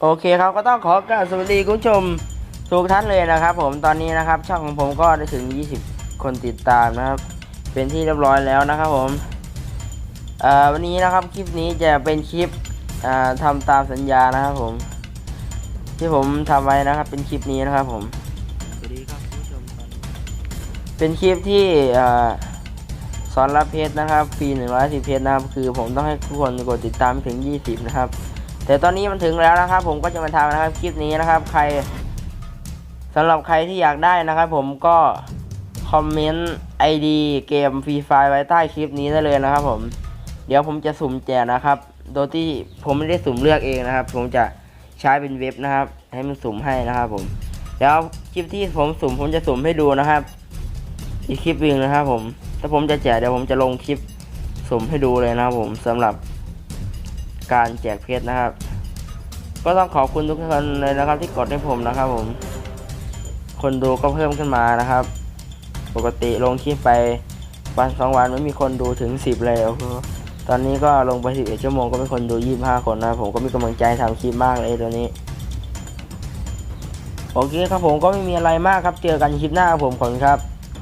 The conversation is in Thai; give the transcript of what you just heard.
โอเคครับก็ต้องขอกราบสวัสดีคุณผู้ชมทุกท่านเลยนะครับผมตอนนี้นะครับ ช่องของผมก็ได้ถึง 20 คนติดตามนะครับ เป็นที่เรียบร้อยแล้วนะครับผมเอ่อวันนี้นะครับคลิปนี้จะเป็นคลิปอ่าทำตามสัญญานะครับผม ที่ผมทำไว้นะครับ เป็นคลิปนี้นะครับผมสวัสดีครับคุณผู้ชมเป็นคลิปที่อ่าสอนรับเพจนะครับฟรี110เพจนะครับ คือผมต้องให้ทุกคนกดติดตามให้ถึง 20 นะครับ แต่ตอนนี้มันถึงแล้วนะครับ ผมก็จะมาทำนะครับคลิปนี้นะครับ ใครสำหรับใครที่อยากได้นะครับ ผมก็คอมเมนต์ ID เกมฟรีไฟไว้ใต้คลิปนี้ได้เลยนะครับ ผม เดี๋ยวผมจะสุ่มแจกนะครับ โดยที่ผมไม่ได้สุ่มเลือกเองนะครับ ผมจะใช้เป็นเว็บนะครับ ให้มันสุ่มให้นะครับ ผมแล้วคลิปที่ผมสุ่มผมจะสุ่มให้ดูนะครับ อีกคลิปหนึ่งนะครับ ผมถ้าผมจะแจกเดี๋ยวผมจะลงคลิปสุ่มให้ดูเลยนะครับ ผมสำหรับ การแจกเพชรนะครับ ก็ต้องขอบคุณทุกคนเลยนะครับ ที่กดให้ผมนะครับผม คนดูก็เพิ่มขึ้นมานะครับ ปกติลงคลิปไปวันสองวันไม่มีคนดูถึงสิบเลยโอ้โหตอนนี้ก็ลงไปสิบเอ็ดชั่วโมงก็มีคนดูยี่สิบห้าคนนะผมก็มีกำลังใจทำคลิปมากเลยตัวนี้โอเคครับผมก็ไม่มีอะไรมากครับเจอกันคลิปหน้าผมขอบคุณครับ